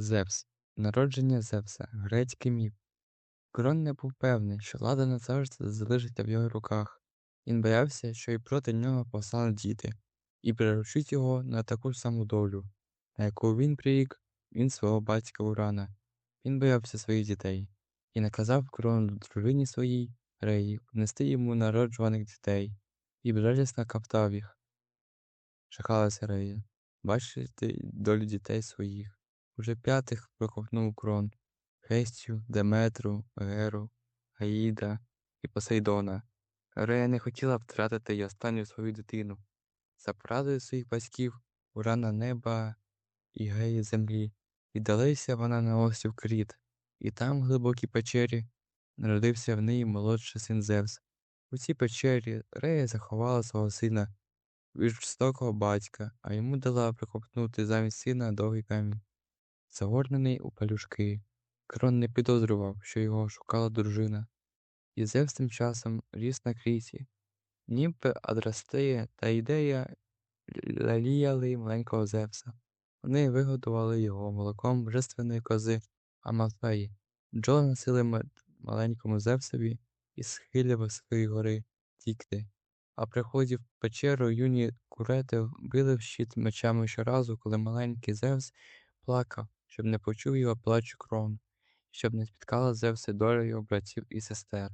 Зевс. Народження Зевса. Грецький міф. Крон не був певний, що влада назавжди залишиться в його руках. Він боявся, що і проти нього повстануть діти, і приручить його на таку саму долю, на яку він прирік він свого батька Урана. Він боявся своїх дітей і наказав крону дружині своїй Реї внести йому народжуваних дітей, і безжалісно каптав їх. Жахалася Рея, бачити долю дітей своїх. Уже п'ятих проковтнув крон Хестю, Деметру, Геру, Аїда і Посейдона. Рея не хотіла втратити й останню свою дитину. За порадою своїх батьків Урана неба і геї землі, віддалися вона на острів Кріт, і там, в глибокій печері, народився в неї молодший син Зевс. У цій печері Рея заховала свого сина від жорстокого батька, а йому дала прикопнути замість сина довгий камінь, загорнений у палюшки. Крон не підозрював, що його шукала дружина, і Зевс тим часом ріс на кріті. Ніби Адрастея та ідея лаліяли маленького Зевса. Вони вигодували його молоком божественної кози Амалфеї. Бджоли носили маленькому Зевсові і схилі високої гори тікти. А при вході в печеру юні курети били в щит мечами щоразу, коли маленький Зевс плакав, щоб не почув його плачу крон, щоб не спіткала Зевси доля його братів і сестер.